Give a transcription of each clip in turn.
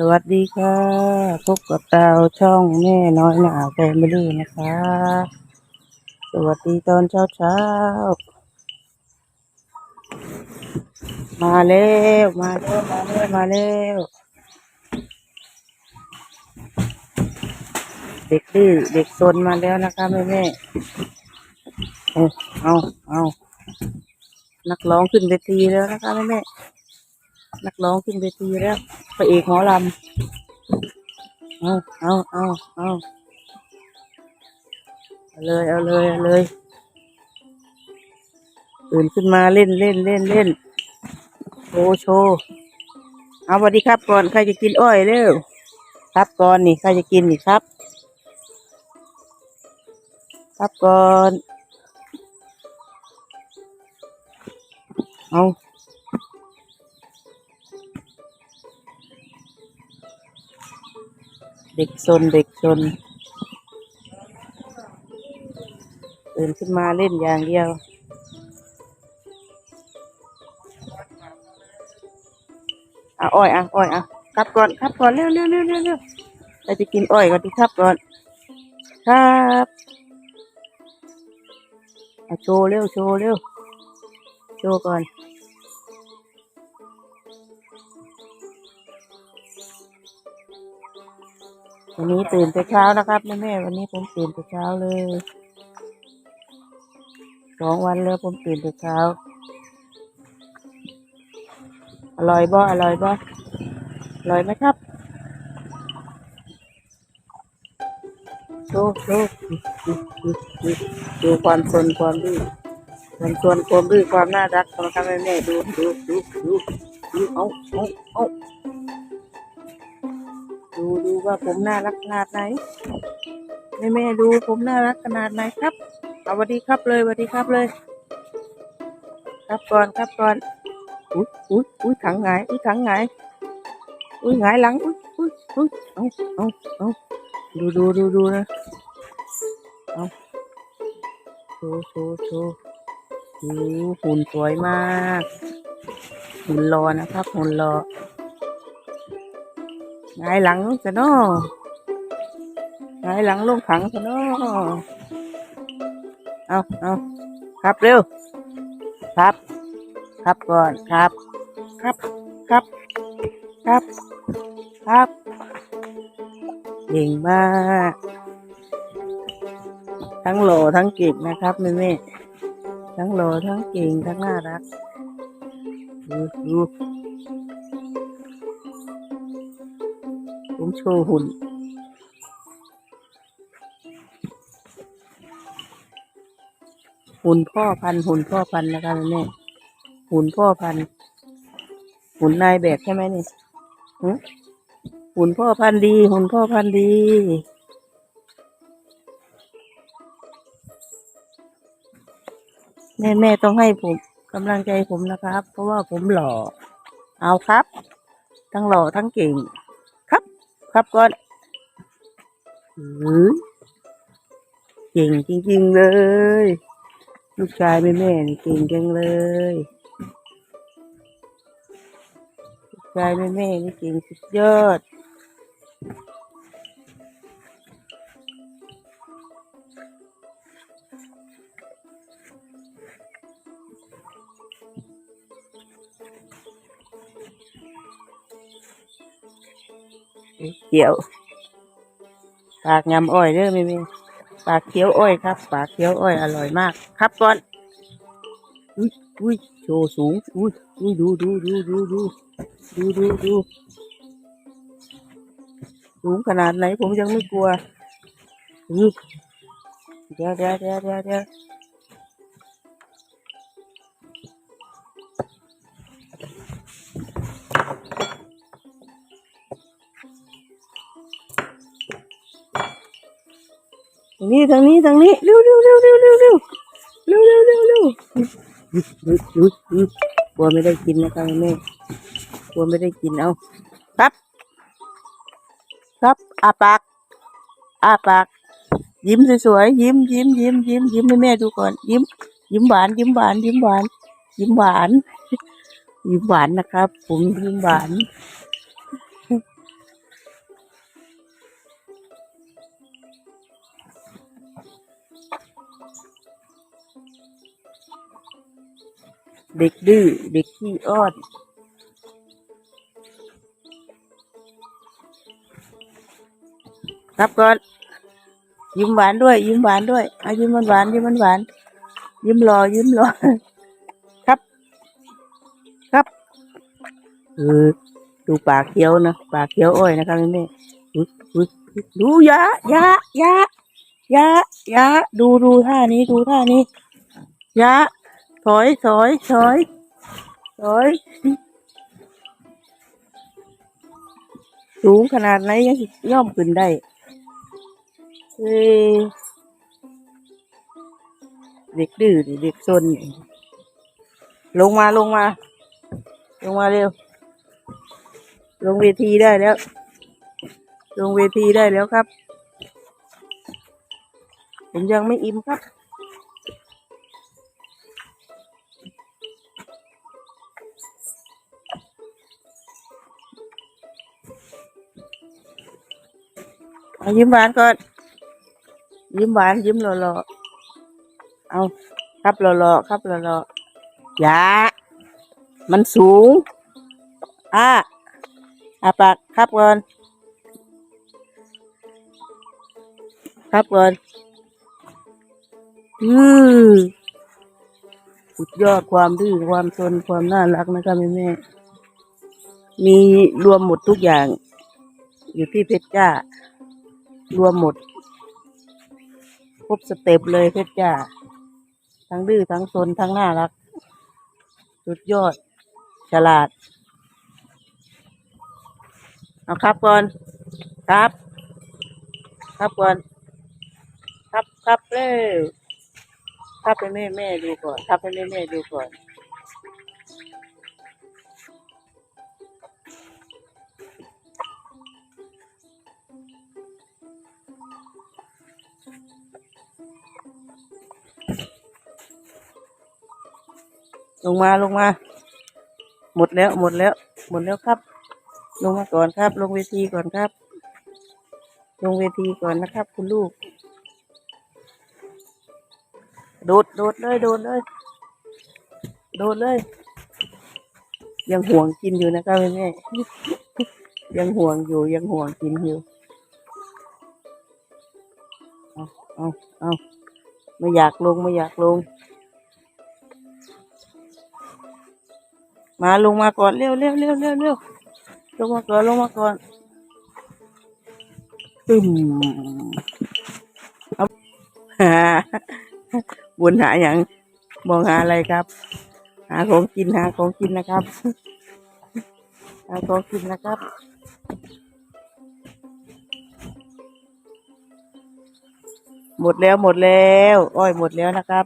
สวัสดีค่ะ พบกับเราช่องแม่น้อยหนาแฟมิลี่นะคะ สวัสดีตอนเช้าเช้ามาแล้วมาแล้วมาแล้วมาแล้วเด็กดื้อเด็กซนมาแล้วนะคะแม่แม่เอาเอาเอานักร้องขึ้นเวทีแล้วนะคะแม่แม่ นักร้องขึ้นเวทีแล้วพระเอกหมอลำเอาเอาเอาเอาเอาเลยเอาเลยเอาเลยตื่นขึ้นมาเล่นเล่นเล่นเล่นโชว์โชว์เอาสวัสดีครับก่อนใครจะกินอ้อยเร็วครับก่อนนี่ใครจะกินนี่ครับ ครับก่อนเอา เด็กซนเด็กซนตื่นขึ้นมาเล่นอย่างเดียวอะอ้อยอะอ้อยอะครับก่อนครับก่อนเร็วเร็วเร็วเร็วเร็วเราจะกินอ้อยก่อนดีครับก่อน ครับอะโชว์เร็วโชว์เร็วโชว์ก่อน วันนี้ตื่นแต่เช้านะครับแม่แม่วันนี้ผมตื่นแต่เช้าเลยสองวันแล้วผมตื่นแต่เช้า อร่อยบ่อร่อยบ่อร่อยไหมครับดูดูดูความสนความดื้อความสนความดื้อความน่ารักนะครับแม่แม่ดูดูดูดูดูเอาเอาเอา ว่าผมน่ารักขนาดไหนแม่แม่ๆดูผมน่ารักขนาดไหนครับเอาสวัสดีครับเลยสวัสดีครับเลย ครับก่อนครับก่อนอุ้ยอุ้ยอุ้ยถังหงอุ้ยถังหงอุ้ยหงายหลังอุ้ยอุ้ยอุ้ยเอาเอาเอาดูดูดูดูนะเอาโชว์โชว์โชว์หุ่นสวยมากหุ่นรอนะครับหุ่นรอ หงายหลังจะนาะหงายหลังลงถังจะนาะเอาเอาครับเร็ว ครับ ครับก่อนครับ ครับ ครับ ครับ ครับเก่งมาก ทั้งโหลทั้งเก่งนะครับแม่แม่ทั้งโหลทั้งเก่งทั้งน่ารักดูดู ผมโชว์หุ่น หุ่นพ่อพันหุ่นพ่อพันนะครับแม่หุ่นพ่อพันหุ่นนายแบบใช่ไหมนี่หึหุ่นพ่อพันดี หุ่นพ่อพันดีแม่แม่ต้องให้ผมกำลังใจผมนะครับ เพราะว่าผมหล่อ เอาครับ ทั้งหล่อทั้งเก่ง ครับก่อนเก่งจริง ๆ เลย ลูกชายแม่แม่เก่งจังเลยยายแม่แม่นี่เก่งสุดยอด เขียว ปากยำอ้อยเด้อแม่ม่ปากเขียวอ้อยครับ ปากเขียวอ้อยอร่อยมาก ครับก่อน อุ้ยอุ้ยโชว์สูง อุ้ยอุ้ยดูดูดูดูดูดูดูดูสูงขนาดไหนผมยังไม่กลัวอื้อเดี๋ยวเดี๋ยวเดี๋ยวเดี๋ยวเดี๋ยว ทางนี้ทางนี้ทางนี้เร็วเร็วเร็วเร็วเร็วเร็วเร็วเร็วเร็วเร็วกลัวไม่ได้กินนะครับแม่กลัวไม่ได้กินเอาครับ ครับอาปากอาปาก ยิ้มสวยๆยิ้มยิ้มยิ้มยิ้มยิ้มให้แม่ดูก่อนยิ้ม ยิ้มหวานยิ้มหวานยิ้มหวาน ยิ้มหวานยิ้มหวานนะครับ ผมยิ้มหวาน เด็กดื้อเด็กขี้อ้อนรับก่อน ยิ้มหวานด้วย ยิ้มหวานด้วยอายิ้มหวานยิ้มหวานยิ้มรอยิ้มรอครับ ครับเออดูปากเคี้ยวนะปากเคี้ยวอ้อยนะครับแม่ดูยะยะยะ ยาอยาดูดูท่านี้ดูท่านี้ยาถอยถอยถอยถอย สูงขนาดไหนยังสิย่อมขึ้นได้เอ้ยเด็กดื้อนี่เด็กซนนี่ลงมาลงมา ลงมาเร็ว ลงเวทีได้แล้ว ลงเวทีได้แล้วครับ ผมยังไม่อิ่มครับอยิ้มหวานก่อน ยิ้มหวานยิ้มหล่อๆ เอาครับหล่อๆครับหล่อๆอย่ามันสูงอ่าอาปากครับก่อนครับก่อน อือสุดยอดความดื้อความซนความน่ารักนะครับแม่แม่ๆมีรวมหมดทุกอย่าง อยู่ที่เพชรจ้า รวมหมด ครบสเต็ปเลยเพชรจ้า ทั้งดื้อทั้งซนทั้งน่ารัก สุดยอด ฉลาด เอาครับก่อนครับ ครับก่อน ครับครับเร็ว ครับให้แม่แม่ดูก่อนครับให้แม่แม่ดูก่อน ลงมาลงมา หมดแล้วหมดแล้ว หมดแล้วครับ ลงมาก่อนครับ ลงเวทีก่อนครับ ลงเวทีก่อนนะครับ คุณลูก โดดโดดเลยโดดเลย โดดเลย ยังห่วงกินอยู่นะครับแม่แม่ยังห่วงอยู่ยังห่วงกินอยู่เอาเอาเอาไม่อยากลงไม่อยากลง มาลงมาก่อนเร็วเร็วเร็วเร็วเร็วลงมาก่อนลงมาก่อนตึม บุญหาอย่างมองหาอะไรครับ หาของกินหาของกินนะครับ หาของกินนะครับหมดแล้วหมดแล้วอ้อยหมดแล้วนะครับ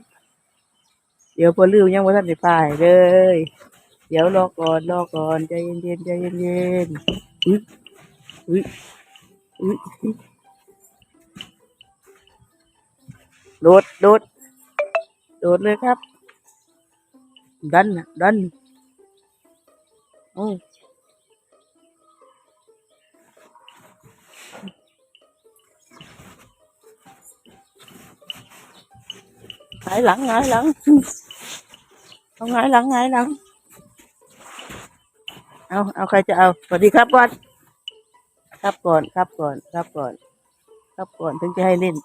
เดี๋ยวพอลืมยังว่าท่านได้พายเลย เดี๋ยวรอก่อนรอก่อนใจเย็นๆใจเย็นๆอุ้ยอุ้ยอุ้ยโดดโดด โดดเลยครับ ดันน่ะดันโอ้หงายหลังหงายหลังเอาหงายหลังหงายหลัง เอาเอาใครจะเอาสวัสดีครับก่อน ครับก่อนครับก่อนครับก่อน ครับก่อนถึงจะให้เล่น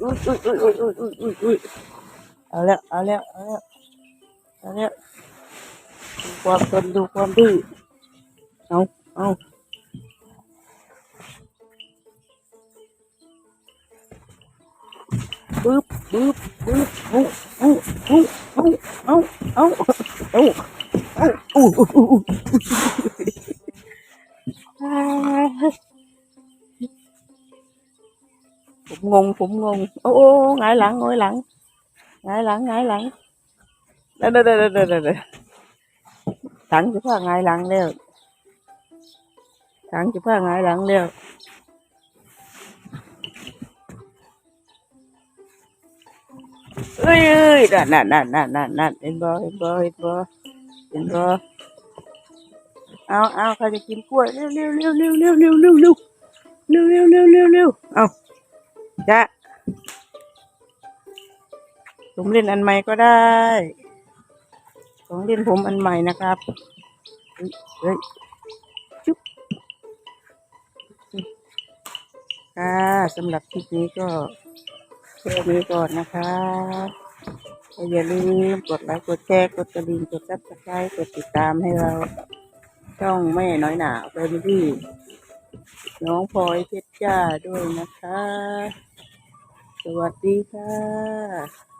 อุ้ยอุ้ยอุ้ยอุ้ยอุ้ยอุ้ยอุ้ยอุ้ยเอาแล้วเอาแล้วเอาแล้วเอาแล้วดูความตนดูความดื้อเอาเอาปึ๊บปึ๊บปึ๊บเอาเอาเอาเอาเอาเอาเอาเอาอู้อู้อู้อู้อ่าผมงงผมงงโอ้โอ้หงายหลังหงายหลังหงายหลังหงายหลังเด้อเด้อเด้อเด้อเด้อเด้อถังจะพา หงายหลังแล้วถังจะพาหงายหลังแล้วเอ้ยเอ้ยนั่นนั่นนั่นนั่นนั่นนั่นเห็นบ่เห็นบ่เห็นบ่เห็นบ่เอาเอาใคร จ้าะผงเล่นอันใหม่ก็ได้ ของเล่นผมอันใหม่นะครับเฮ้ยจุ๊บค่ะสำหรับคลิปนี้ก็แค่นี้ก่อนนะคะอย่าลืมกดไลค์กดแชร์กดกระดิ่งกดซับสไครต์กดติดตามให้เรา ช่องแม่น้อยหนาไปที่น้องพลอยเพชรจ้าด้วยนะคะ สวัสดีค่ะ